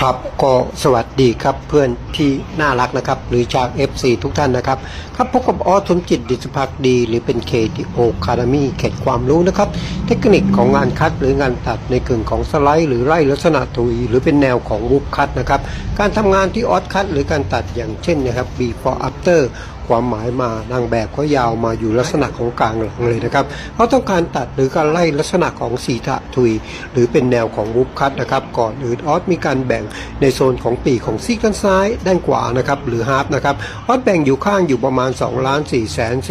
ครับก็สวัสดีครับเพื่อนที่น่ารักนะครับ หรือจาก FC ทุกท่านนะครับ ครับพบกับออสสมจิตดิสพักดี หรือเป็น KTO Academy เขตความรู้นะครับ เทคนิคของงานคัดหรืองานตัดในกึ่งของสไลด์หรือไล่ลักษณะตุยหรือเป็นแนวของวูบคัดนะครับ การทำงานที่ออสคัดหรือการตัดอย่างเช่นนะครับ before after ความหมายมานางแบบก็ยาวมาอยู่ลักษณะของกลางหลังเลยนะครับเขาต้องการตัดหรือการไล่ลักษณะของสีทะทุย หรือเป็นแนวของวูฟคัตนะครับก่อนอื่นออสมีการแบ่งในโซนของปีกของซีกด้านซ้าย ด้านขวานะครับหรือฮาร์ปนะครับออสแบ่งอยู่ข้างอยู่ประมาณ2ล้าน4แสน4 4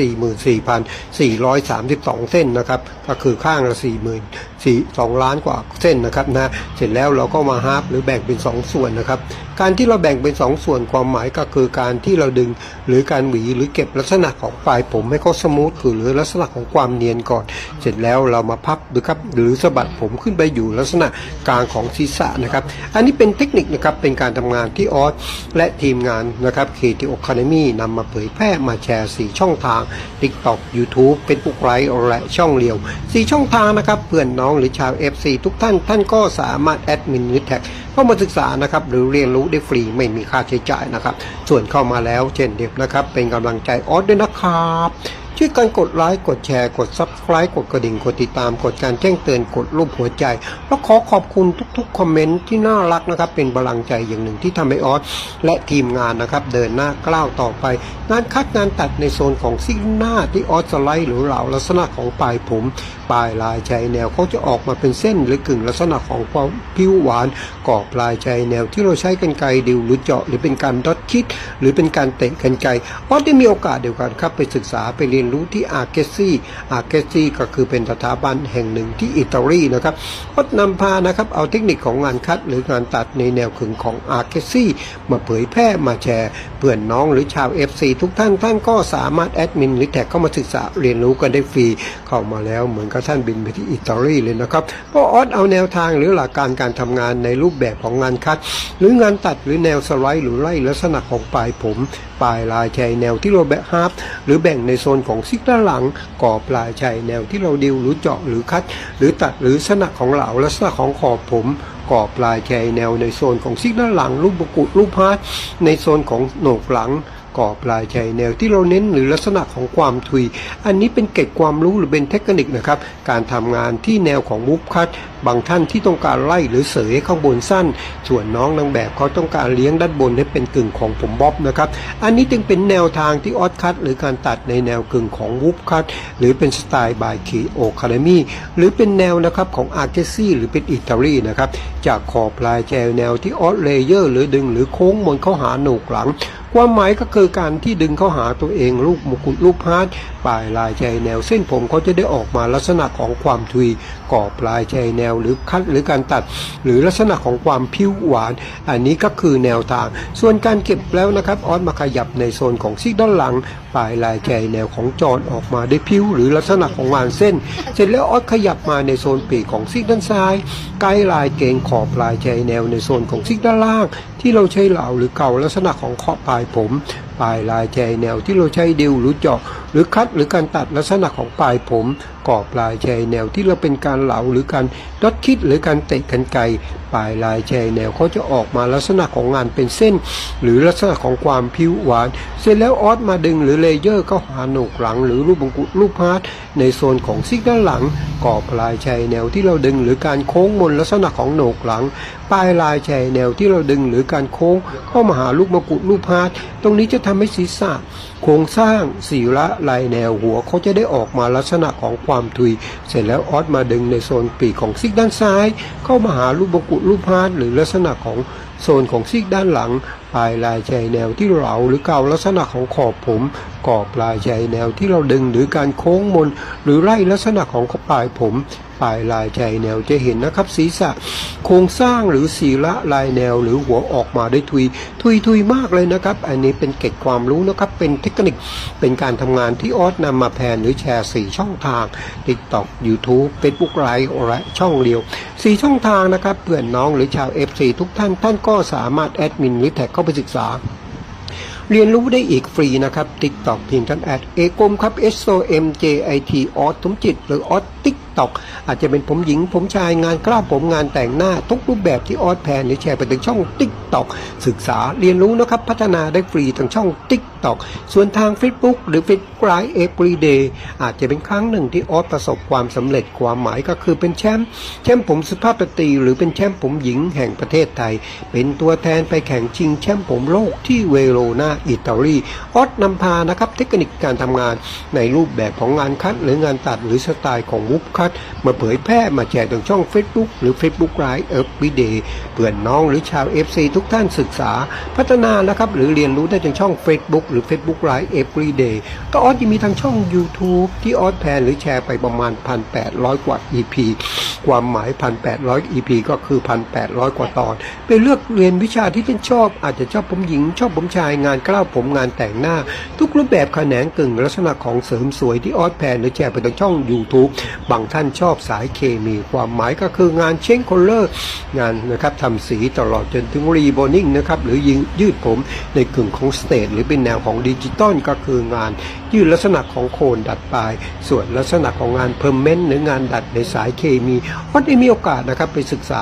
432 เส้นนะครับก็คือข้างละ4 0 0 0 0 2ล้านกว่าเส้นนะครับนะเสร็จแล้วเราก็มาฮาร์ปหรือแบ่งเป็น 2 ส่วนนะครับ การที่เราแบ่งเป็น2ส่วนความหมายก็คือการที่เราดึงหรือการหวีหรือเก็บลักษณะของปลายผมให้เขาสมูทคือหรือลักษณะของความเนียนก่อน เสร็จแล้วเรามาพับหรือครับหรือสะบัดผมขึ้นไปอยู่ลักษณะกลางของศีรษะนะครับ อันนี้เป็นเทคนิคนะครับเป็นการทำงานที่ออสและทีมงานนะครับเคทีโอคาเดมี่นำมาเผยแพร่มาแชร์ 4 ช่องทาง TikTok YouTube เป็นปุกไลฟ์และช่องเลียว 4 ช่องทางนะครับเพื่อนน้องหรือชาว FC ทุกท่านท่านก็สามารถแอดมินนิแท็ก เข้ามาศึกษานะครับหรือเรียนรู้ได้ฟรีไม่มีค่าใช้จ่ายนะครับ ส่วนเข้ามาแล้วเช่นเดียวนะครับ เป็นกำลังใจออสด้วยนะครับ ช่วยกันกดไลค์กดแชร์กด Subscribe กดกระดิ่งกดติดตามกดการแจ้งเตือนกดรูปหัวใจ แล้วขอขอบคุณทุกๆ คอมเมนต์ที่น่ารักนะครับ เป็นพลังใจอย่างหนึ่งที่ทำให้ออสและทีมงานนะครับ เดินหน้ากล้าวต่อไป งานคัดงานตัดในโซนของซิกหน้าที่ออสสไลด์หรือเหล่าลักษณะของปลายผม ปลายลายชายแนวเขาจะออกมาเป็นเส้นหรือกึ่งลักษณะของความผิวหวานกรอบปลายชายแนวที่เราใช้กันไกรดิวหรือเจาะหรือเป็นการดอทคิด หรือเป็นการเตะกันไกรออสได้มีโอกาสเดียวกันครับไปศึกษาไปเรียนรู้ที่อาเกซี่อาเกซี่ก็คือเป็นสถาบันแห่งหนึ่งที่อิตาลีนะครับออสนำพานะครับเอาเทคนิคของงานคัดหรืองานตัดในแนวขึงของอาเกซี่มาเผยแพร่มาแชร์เพื่อนน้องหรือชาว FC ทุกท่านท่านก็สามารถแอดมินหรือแท็กเข้ามาศึกษาเรียนรู้กันได้ฟรีเข้ามาแล้วเหมือนกับท่านบินไปที่อิตาลีเลยนะครับเพราะออสเอาแนวทางหรือหลักการการทำงานในรูปแบบของงานคัด หรืองานตัดหรือแนวสไลด์หรือไล่ลักษณะของปลายผม ปลายลายชายแนวที่เราแบะฮาร์ปหรือแบ่งในโซนของซิกด้านหลัง ก่อปลายชายแนวที่เราดิวหรือเจาะหรือคัด หรือตัดหรือลักษณะของเหลาลักษณะของขอบผม ก่อปลายชายแนวในโซนของซิกด้านหลังรูปบกุรูปฮาร์ดในโซนของโหนกหลัง ก่อปลายชายแนวที่เราเน้นหรือลักษณะของความทุย อันนี้เป็นเกร็ดความรู้หรือเป็นเทคนิคนะครับ การทำงานที่แนวของมุฟคัตบางท่านที่ต้องการไล่หรือเสยข้างบนสั้น ส่วนน้องนางแบบเขาต้องการเลี้ยงด้านบนให้เป็นกึ่งของผมบ๊อบนะครับ อันนี้จึงเป็นแนวทางที่ออสคัตหรือการตัดในแนวกึ่งของวุฟคัตหรือเป็นสไตล์บายคีโอคาเดมี่หรือเป็นแนวนะครับของอาร์เกซี่หรือเป็นอิตาลีนะครับจากขอบปลายแจวแนวที่ออสเลเยอร์ หรือดึงหรือโค้งมนเข้าหาหนกหลังความหมายก็คือการที่ดึงเข้าหาตัวเองลูกมกุฎลูกพาร์ท ปลายลายใจแนว เส้นผมเขาจะได้ออกมาลักษณะของความทุยก่อปลายใจแนวหรือคัดหรือการตัด หรือลักษณะของความผิวหวาน อันนี้ก็คือแนวทาง ส่วนการเก็บแล้วนะครับออสมาขยับในโซนของซีกด้านหลัง ปลายลายใจแนวของจอนออกมาได้ผิวหรือลักษณะของงานเส้น เสร็จแล้วออสขยับมาในโซนปีกของซีกด้านซ้ายใกล้ลายเกงขอบปลายใจแนวในโซนของซีกด้านล่าง ที่เราใช้เหลาหรือเก่าลักษณะของขอบปลายผม ปลายลายชายแนวที่เราใช้ดิวหรือเจาะ หรือคัดหรือการตัดลักษณะของปลายผมกรอบปลายชายแนวที่เราเป็นการเหลาหรือการดอทคิดหรือการเตะกันไกปลายลายใจแนวเขาจะออกมาลักษณะของงานเป็นเส้น หรือลักษณะของความผิวหวาน เสร็จแล้วออสมาดึงหรือเลเยอร์เข้าหาโหนกหลัง หรือรูปบงกุฎรูปพาร์ทในโซนของซิกด้านหลังกรอบปลายใจแนวที่เราดึงหรือการโค้งมนลักษณะของโหนกหลัง ปลายลายชายแนวที่เราดึงหรือการโค้งเข้ามาหาลูกมะกรูดลูกพาร์ทตรงนี้จะทำให้ศีรษะโครงสร้างสีละลายแนวหัวเขาจะได้ออกมาลักษณะของความทุย เสร็จแล้วออสมาดึงในโซนปีกของซีกด้านซ้าย เข้ามาหาลูกมะกรูดลูกพาร์ทหรือลักษณะของโซนของซีกด้านหลัง ปลายลายชายแนวที่เราหรือเกาลักษณะของขอบผมกรอบปลายชายแนวที่เราดึงหรือการโค้งมน หรือไล่ลักษณะของปลายผม ปลายลายชายแนวจะเห็นนะครับ ศีรษะ โครงสร้างหรือศีละลายแนวหรือหัวออกมาได้ทุย ทุยทุยมากเลยนะครับ อันนี้เป็นเก็ดความรู้นะครับ เป็นเทคนิคเป็นการทำงานที่ออสนำมาแพนหรือแชร์4ช่องทาง TikTok YouTube Facebook Live และช่องเดียว 4ช่องทางนะครับเพื่อนน้องหรือชาว FC ทุกท่านท่านก็สามารถแอดมินหรือแท็กเข้าไปศึกษา เรียนรู้ได้อีกฟรีนะครับ TikTok พิมพ์ทั้งแอดเอกมครับ S O M J I T ออสสมจิต หรือออสติ๊กตอกอาจจะเป็นผมหญิงผมชายงานกล้าผมงานแต่งหน้า ทุกรูปแบบที่ออสแพนหรือแชร์ไปถึงช่อง TikTok ศึกษาเรียนรู้นะครับพัฒนาได้ฟรีทางช่องติ๊ก TikTok ส่วนทาง Facebook หรือ Facebook Live Everyday อาจจะเป็นครั้งหนึ่งที่ออสประสบความสำเร็จความหมายก็คือเป็นแชมป์แชมป์ผมสุภาพสตรีหรือเป็นแชมป์ผมหญิงแห่งประเทศไทย เป็นตัวแทนไปแข่งชิงแชมป์ผมโลกที่เวโรนาอิตาลีออสนำพานะครับเทคนิคการทำงานในรูปแบบของงานคัดหรืองานตัดหรือสไตล์ของวุบคัดมาเผยแพร่มาแชร์ทางช่อง Facebook หรือ Facebook Live Everyday เพื่อนน้องหรือชาว FC ทุกท่านศึกษาพัฒนานะครับหรือเรียนรู้ได้ทางช่อง Facebook หรือ Facebook Live Everyday ก็ออสยังมีทางช่อง YouTube ที่ออสแพนหรือแชร์ไปประมาณ 1,800 กว่า EP ความหมาย 1,800 EP ก็คือ 1,800 กว่าตอน ไปเลือกเรียนวิชาที่ท่านชอบ อาจจะชอบผมหญิง ชอบผมชายงานกล้าวผมงานแต่งหน้า ทุกรูปแบบแขนงกึ่งลักษณะของเสริมสวยที่ออสแพนหรือแชร์ไปทางช่อง YouTube บางท่านชอบสายเคมีความหมายก็คืองานเช้งคอลเลอร์งานนะครับทำสีตลอดจนถึงรีโบนิ่งนะครับหรือยิงยืดผมในกึ่งของสเตทหรือเป็นแนวของดิจิตอลก็คืองานยืดลักษณะของโคนดัดปลาย ส่วนลักษณะของงานเพอร์เมนต์หรืองานดัดในสายเคมีออสได้มีโอกาสนะครับไปศึกษา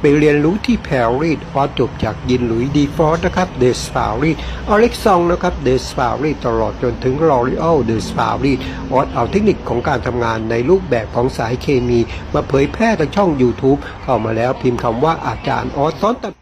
ไปเรียนรู้ที่แพรรีดออสจบจากยินหลุยดีฟอร์ดนะครับเดสฟารีดอเล็กซองนะครับเดสฟารีดตลอดจนถึงลอรีออลเดสฟารีดออสเอาเทคนิคของการทำงานในรูปแบบของสายเคมี มาเผยแพร่ทางช่อง YouTube เข้ามาแล้วพิมพ์คำว่าอาจารย์ออสสอนตัด